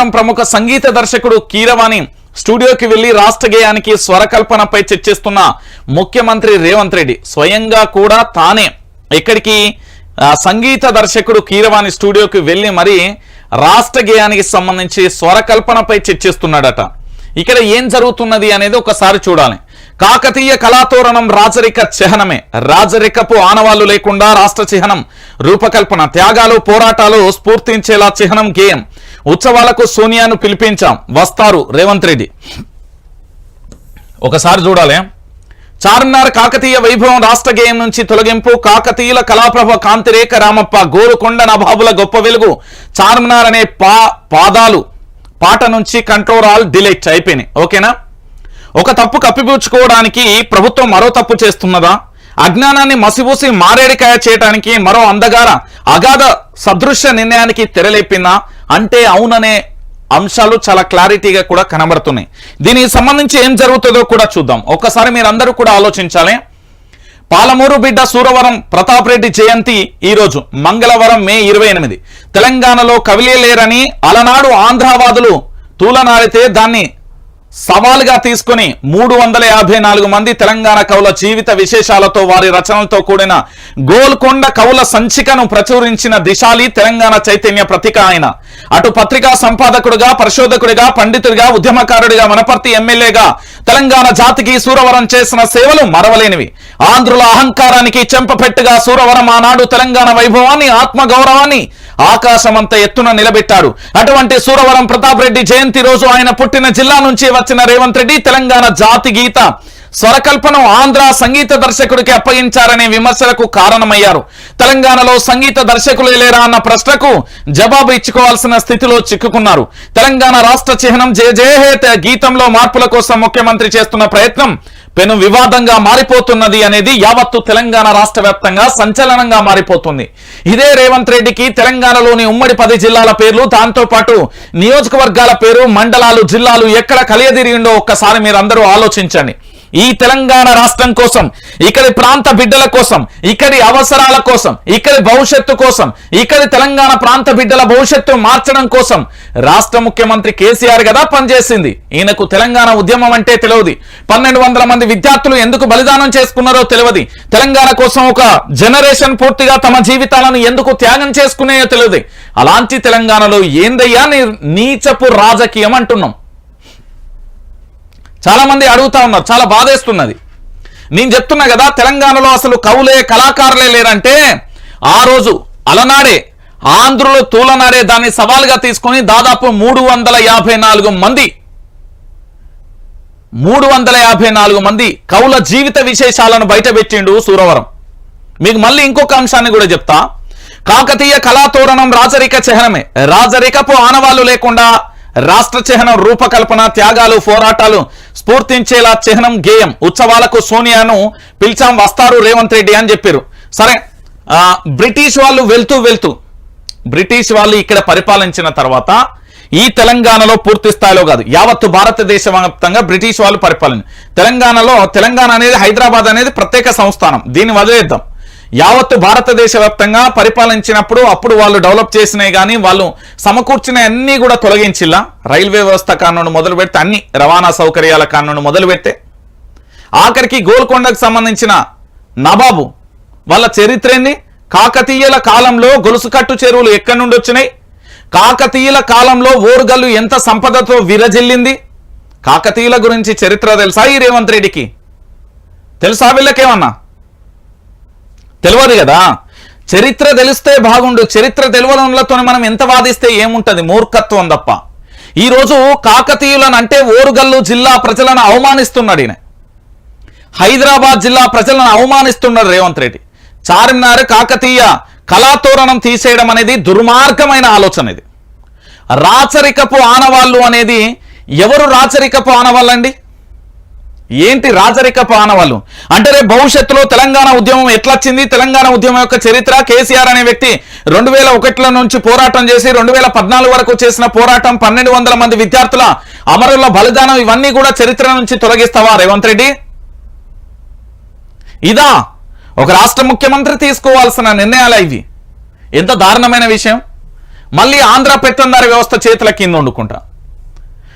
ప్రముఖ సంగీత దర్శకుడు కీరవాణి స్టూడియోకి వెళ్ళి రాష్ట్ర గేయానికి స్వరకల్పనపై చర్చిస్తున్న ముఖ్యమంత్రి రేవంత్ రెడ్డి స్వయంగా కూడా తానే ఇక్కడికి సంగీత దర్శకుడు కీరవాణి స్టూడియోకి వెళ్ళి మరి రాష్ట్ర గేయానికి సంబంధించి స్వరకల్పనపై చర్చిస్తున్నాడట. ఇక్కడ ఏం జరుగుతున్నది అనేది ఒకసారి చూడాలి. కాకతీయ కళాతోరణం రాజరిక చిహ్నమే. రాజరికపు ఆనవాళ్ళు లేకుండా రాష్ట్ర చిహ్నం రూపకల్పన. త్యాగాలు పోరాటాలు స్ఫూర్తించేలా చిహ్నం గేయం. ఉత్సవాలకు సోనియాను పిలిపించాం వస్తారు రేవంత్ రెడ్డి. ఒకసారి చూడాలి. చార్మినార్ కాకతీయ వైభవం రాష్ట్ర గేయం నుంచి తొలగింపు కాకతీయుల కళాప్రభ కాంతిరేఖ రామప్ప గోరుకొండ నభాబుల గొప్ప వెలుగు చార్మినార్ అనే పా పాదాలు పాట నుంచి కంట్రోల్ ఆల్ డిలీట్ అయిపోయినాయి. ఓకేనా? ఒక తప్పు కప్పిపుచ్చుకోవడానికి ప్రభుత్వం మరో తప్పు చేస్తున్నదా? అజ్ఞానాన్ని మసిబూసి మారేడికాయ చేయడానికి మరో అందగార? అగాధ సదృశ్య నిర్ణయానికి తెరలేపినా అంటే అవుననే అంశాలు చాలా క్లారిటీగా కూడా కనబడుతున్నాయి. దీనికి సంబంధించి ఏం జరుగుతుందో కూడా చూద్దాం. ఒక్కసారి మీరందరూ కూడా ఆలోచించాలి. పాలమూరు బిడ్డ సూరవరం ప్రతాప్ రెడ్డి జయంతి ఈ రోజు మంగళవారం మే ఇరవై ఎనిమిది. తెలంగాణలో కవిలే లేరని అలనాడు ఆంధ్రావాదులు తూలనాడితే దాన్ని సవాలుగా తీసుకుని మూడు వందల యాభై నాలుగు మంది తెలంగాణ కవుల జీవిత విశేషాలతో వారి రచనలతో కూడిన గోల్కొండ కవుల సంచికను ప్రచురించిన దిశాలి తెలంగాణ చైతన్య ప్రతిక ఆయన. అటు పత్రికా సంపాదకుడిగా పరిశోధకుడిగా పండితుడిగా ఉద్యమకారుడిగా వనపర్తి ఎమ్మెల్యేగా తెలంగాణ జాతికి సూరవరం చేసిన సేవలు మరవలేనివి. ఆంధ్రుల అహంకారానికి చెంపపెట్టుగా సూరవరం ఆనాడు తెలంగాణ వైభవాన్ని ఆత్మగౌరవాన్ని ఆకాశమంత ఎత్తున నిలబెట్టాడు. అటువంటి సూరవరం ప్రతాప్ రెడ్డి జయంతి రోజు ఆయన పుట్టిన జిల్లా నుంచి వచ్చిన రేవంత్ రెడ్డి తెలంగాణ జాతి గీత. స్వరకల్పను ఆంధ్ర సంగీత దర్శకుడికి అప్పగించారనే విమర్శలకు కారణమయ్యారు. తెలంగాణలో సంగీత దర్శకులే లేరా అన్న ప్రశ్నకు జవాబు ఇచ్చుకోవాల్సిన స్థితిలో చిక్కుకున్నారు. తెలంగాణ రాష్ట్ర చిహ్నం జేజేహే గీతంలో మార్పుల కోసం ముఖ్యమంత్రి చేస్తున్న ప్రయత్నం పెను వివాదంగా మారిపోతున్నది అనేది యావత్తు తెలంగాణ రాష్ట్ర వ్యాప్తంగా సంచలనంగా మారిపోతుంది. ఇదే రేవంత్ రెడ్డికి తెలంగాణలోని ఉమ్మడి పది జిల్లాల పేర్లు దాంతో పాటు నియోజకవర్గాల పేరు మండలాలు జిల్లాలు ఎక్కడ కలియదిరిగిండో ఒక్కసారి మీరు అందరూ ఆలోచించండి. ఈ తెలంగాణ రాష్ట్రం కోసం ఇక్కడి ప్రాంత బిడ్డల కోసం ఇక్కడి అవసరాల కోసం ఇక్కడి భవిష్యత్తు కోసం ఇక్కడి తెలంగాణ ప్రాంత బిడ్డల భవిష్యత్తు మార్చడం కోసం రాష్ట్ర ముఖ్యమంత్రి కేసీఆర్ కదా పనిచేసింది. ఈయనకు తెలంగాణ ఉద్యమం అంటే తెలియదు. పన్నెండు వందల మంది విద్యార్థులు ఎందుకు బలిదానం చేసుకున్నారో తెలియదు. తెలంగాణ కోసం ఒక జనరేషన్ పూర్తిగా తమ జీవితాలను ఎందుకు త్యాగం చేసుకునేయో తెలియదు. అలాంటి తెలంగాణలో ఏందయ్యా నీచపు రాజకీయం అంటున్నాం. చాలా మంది అడుగుతా ఉన్నారు చాలా బాధేస్తున్నది. నేను చెప్తున్నా కదా తెలంగాణలో అసలు కవులే కళాకారులే లేరంటే ఆ రోజు అలనాడే ఆంధ్రులు తూలనాడే దాన్ని సవాల్గా తీసుకొని దాదాపు మూడు వందల యాభై నాలుగు మంది మూడు వందల యాభై నాలుగు మంది కవుల జీవిత విశేషాలను బయటపెట్టిండు సూరవరం. మీకు మళ్ళీ ఇంకొక అంశాన్ని కూడా చెప్తా. కాకతీయ కళాతోరణం రాజరిక చిహ్నమే. రాజరికపు ఆనవాళ్ళు లేకుండా రాష్ట్ర చిహ్నం రూపకల్పన త్యాగాలు పోరాటాలు స్ఫూర్తించేలా చిహ్నం గేయం. ఉత్సవాలకు సోనియాను పిలిచాం వస్తారు రేవంత్ రెడ్డి అని చెప్పారు. సరే బ్రిటిష్ వాళ్ళు వెళ్తూ వెళ్తూ బ్రిటిష్ వాళ్ళు ఇక్కడ పరిపాలించిన తర్వాత ఈ తెలంగాణలో పూర్తి స్థాయిలో కాదు యావత్తు భారతదేశ వ్యాప్తంగా బ్రిటిష్ వాళ్ళు పరిపాలన తెలంగాణలో తెలంగాణ అనేది హైదరాబాద్ అనేది ప్రత్యేక సంస్థానం. దీన్ని వదిలేద్దాం. యావత్తు భారతదేశ వ్యాప్తంగా పరిపాలించినప్పుడు అప్పుడు వాళ్ళు డెవలప్ చేసినాయి కానీ వాళ్ళు సమకూర్చిన అన్నీ కూడా తొలగించిల్లా. రైల్వే వ్యవస్థ కానుండి మొదలు పెడితే అన్ని రవాణా సౌకర్యాల కానుండి మొదలు పెడితే. ఆఖరికి గోల్కొండకు సంబంధించిన నవాబు వాళ్ళ చరిత్ర ఏంది కాకతీయుల కాలంలో గొలుసుకట్టు చెరువులు ఎక్కడి నుండి వచ్చినాయి? కాకతీయుల కాలంలో ఓరుగల్లు ఎంత సంపదతో విరజిల్లింది? కాకతీయుల గురించి చరిత్ర తెలుసా ఈ రేవంత్ రెడ్డికి? తెలుసా వీళ్ళకేమన్నా? తెలియదు కదా? చరిత్ర తెలిస్తే బాగుండు. చరిత్ర తెలియడంలతో మనం ఎంత వాదిస్తే ఏముంటది? మూర్ఖత్వం తప్ప. ఈ రోజు కాకతీయులను అంటే ఓరుగల్లు జిల్లా ప్రజలను అవమానిస్తున్నాడు ఈయన. హైదరాబాద్ జిల్లా ప్రజలను అవమానిస్తున్నాడు రేవంత్ రెడ్డి. చార్మినార్ కాకతీయ కళాతోరణం తీసేయడం అనేది దుర్మార్గమైన ఆలోచన ఇది. రాచరికపు ఆనవాళ్ళు అనేది ఎవరు రాచరికపు ఆనవాళ్ళండి? ఏంటి రాజరిక పానవాళ్ళు అంటే రేపు భవిష్యత్తులో తెలంగాణ ఉద్యమం ఎట్లొచ్చింది? తెలంగాణ ఉద్యమం యొక్క చరిత్ర కేసీఆర్ అనే వ్యక్తి రెండు వేల ఒకటిలో నుంచి పోరాటం చేసి రెండు వేల పద్నాలుగు వరకు చేసిన పోరాటం పన్నెండు వందల మంది విద్యార్థుల అమరుల బలిదానం ఇవన్నీ కూడా చరిత్ర నుంచి తొలగిస్తావా రేవంత్ రెడ్డి? ఇదా ఒక రాష్ట్ర ముఖ్యమంత్రి తీసుకోవాల్సిన నిర్ణయాలు ఇవి? ఎంత దారుణమైన విషయం. మళ్ళీ ఆంధ్ర పెత్తందారి వ్యవస్థ చేతుల కింద వండుకుంటా.